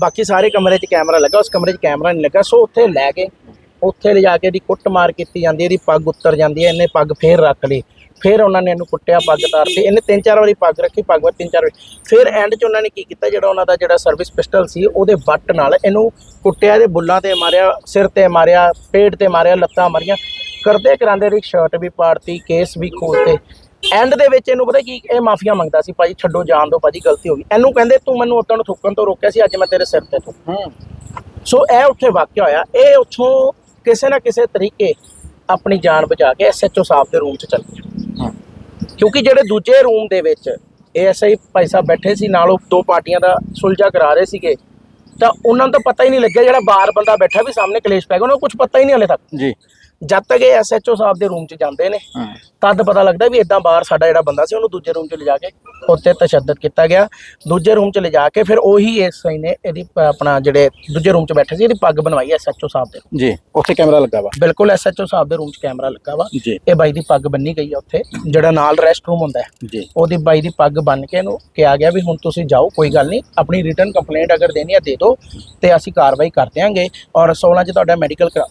ਬਾਕੀ ਸਾਰੇ ਕਮਰੇ 'ਚ ਕੈਮਰਾ ਲੱਗਾ, ਉਸ ਕਮਰੇ 'ਚ ਕੈਮਰਾ ਨਹੀਂ ਲੱਗਾ, ਸੋ ਉੱਥੇ ਲੈ ਕੇ ਉੱਥੇ ਲਿਜਾ ਕੇ ਇਹਦੀ ਕੁੱਟਮਾਰ ਕੀਤੀ ਜਾਂਦੀ ਹੈ, ਇਹਦੀ ਪੱਗ ਉੱਤਰ ਜਾਂਦੀ ਹੈ, ਇਹਨੇ ਪੱਗ ਫੇਰ ਰੱਖ ਲਈ। ਫਿਰ ਉਹਨਾਂ ਨੇ ਇਹਨੂੰ ਕੁੱਟਿਆ, ਪੱਗ ਤਾਰਤੀ। ਇਹਨੇ ਤਿੰਨ ਚਾਰ ਵਾਰੀ ਪੱਗ ਰੱਖੀ, ਪੱਗ ਵਾਰ ਤਿੰਨ ਚਾਰ ਵਾਰੀ। ਫਿਰ ਐਂਡ 'ਚ ਉਹਨਾਂ ਨੇ ਕੀ ਕੀਤਾ, ਜਿਹੜਾ ਉਹਨਾਂ ਦਾ ਜਿਹੜਾ ਸਰਵਿਸ ਪਿਸਟਲ ਸੀ, ਉਹਦੇ ਬੱਟ ਨਾਲ ਇਹਨੂੰ ਕੁੱਟਿਆ, ਇਹਦੇ ਬੁੱਲਾਂ ਤੇ ਮਾਰਿਆ, ਸਿਰ ਤੇ ਮਾਰਿਆ, ਪੇਟ ਤੇ ਮਾਰਿਆ, ਲੱਤਾਂ ਮਾਰੀਆਂ। ਕਰਦੇ ਕਰਾਂਦੇ ਦੀ ਸ਼ਰਟ ਵੀ ਪਾੜਤੀ ਕੇਸ ਵੀ ਖੋਲਤੇ। ਐਂਡ ਦੇ ਵਿੱਚ ਇਹਨੂੰ ਪਤਾ ਕੀ ਇਹ ਮਾਫੀਆ ਮੰਗਦਾ ਸੀ ਭਾਜੀ ਛੱਡੋ ਜਾਣ ਦਿਓ ਭਾਜੀ ਗਲਤੀ ਹੋ ਗਈ। ਇਹਨੂੰ ਕਹਿੰਦੇ ਤੂੰ ਮੈਨੂੰ ਉਦੋਂ ਥੁੱਕਣ ਤੋਂ ਰੋਕਿਆ ਸੀ ਅੱਜ ਮੈਂ ਤੇਰੇ ਸਿਰ ਤੇ ਥੁੱਕ ਹੂੰ। ਸੋ ਇਹ ਉੱਥੇ ਵਾਕਿਆ ਹੋਇਆ ਇਹ ਉੱਥੋਂ ਕਿਸੇ ਨਾ ਕਿਸੇ ਤਰੀਕੇ ਆਪਣੀ ਜਾਨ ਬਚਾ ਕੇ ਐਸਐਚਓ ਸਾਹਿਬ ਦੇ ਰੂਮ 'ਚ ਚਲ ਗਿਆ। ਕਿਉਂਕਿ ਜਿਹੜੇ ਦੂਜੇ ਰੂਮ ਦੇ ਵਿੱਚ ਏਐਸਆਈ ਭਾਈ ਸਾਹਿਬ ਬੈਠੇ ਸੀ ਨਾਲ ਉਹ ਦੋ ਪਾਰਟੀਆਂ ਦਾ ਸੁਲਝਾ ਕਰਾ ਰਹੇ ਸੀਗੇ ਤਾਂ ਉਹਨਾਂ ਨੂੰ ਤਾਂ ਪਤਾ ਹੀ ਨਹੀਂ ਲੱਗਿਆ ਜਿਹੜਾ ਬਾਹਰ ਬੰਦਾ ਬੈਠਾ ਵੀ ਸਾਹਮਣੇ ਕਲੇਸ਼ ਪੈ ਗਿਆ ਉਹਨਾਂ ਨੂੰ ਕੁਝ ਪਤਾ ਹੀ ਨਹੀਂ ਹਲੇ ਤੱਕ। ਜੀ। ਜਦ ਤੱਕ ਇਹ ਐਸਐਚਓ ਸਾਹਿਬ ਦੇ ਰੂਮ 'ਚ ਜਾਂਦੇ ਨੇ ਤਦ ਪਤਾ ਲੱਗਦਾ ਵੀ ਇਦਾਂ ਬਾਹਰ ਸਾਡਾ ਜਿਹੜਾ ਬੰਦਾ ਸੀ ਉਹਨੂੰ ਦੂਜੇ ਰੂਮ 'ਚ ਲਿਜਾ ਕੇ ਉੱਤੇ ਤਸ਼ੱਦਦ ਕੀਤਾ ਗਿਆ। ਦੂਜੇ ਰੂਮ 'ਚ ਲਿਜਾ ਕੇ ਫਿਰ ਉਹੀ ਐਸਆਈ ਨੇ ਇਹਦੀ ਆਪਣਾ ਜਿਹੜੇ ਦੂਜੇ ਰੂਮ 'ਚ ਬੈਠੇ ਸੀ ਇਹਦੀ ਪੱਗ ਬਣਵਾਈ ਐਸਐਚਓ ਸਾਹਿਬ ਦੇ ਜੀ ਉੱਥੇ ਕੈਮਰਾ ਲੱਗਾ ਵਾ? ਬਿਲਕੁਲ ਐਸਐਚਓ ਸਾਹਿਬ ਦੇ ਰੂਮ 'ਚ ਕੈਮਰਾ ਲੱਗਾ ਵਾ। ਇਹ ਬਾਈ ਦੀ ਪੱਗ ਬੰਨੀ ਗਈ ਆ ਉੱਥੇ ਜਿਹੜਾ ਨਾਲ ਰੈਸਟ ਰੂਮ ਹੁੰਦਾ ਹੈ। ਜੀ। ਉਹਦੀ ਬਾਈ ਦੀ ਪੱਗ ਬੰਨ ਕੇ ਇਹਨੂੰ ਕਿਹਾ ਗਿਆ ਵੀ ਹੁਣ ਤੁਸੀਂ ਜਾਓ ਕੋਈ ਗੱਲ ਨਹੀਂ ਆਪਣੀ ਰਿਟਰਨ ਕੰਪਲੇਂਟ ਅਗਰ ਦੇਣੀ ਹੈ ਦੇ ਦਿਓ ਤੇ ਅਸੀਂ ਕਾਰਵਾਈ ਕਰ ਦਿਆਂਗੇ ਔਰ 16 ਚ ਤੁਹਾਡਾ ਮੈਡੀਕਲ ਕਰਾ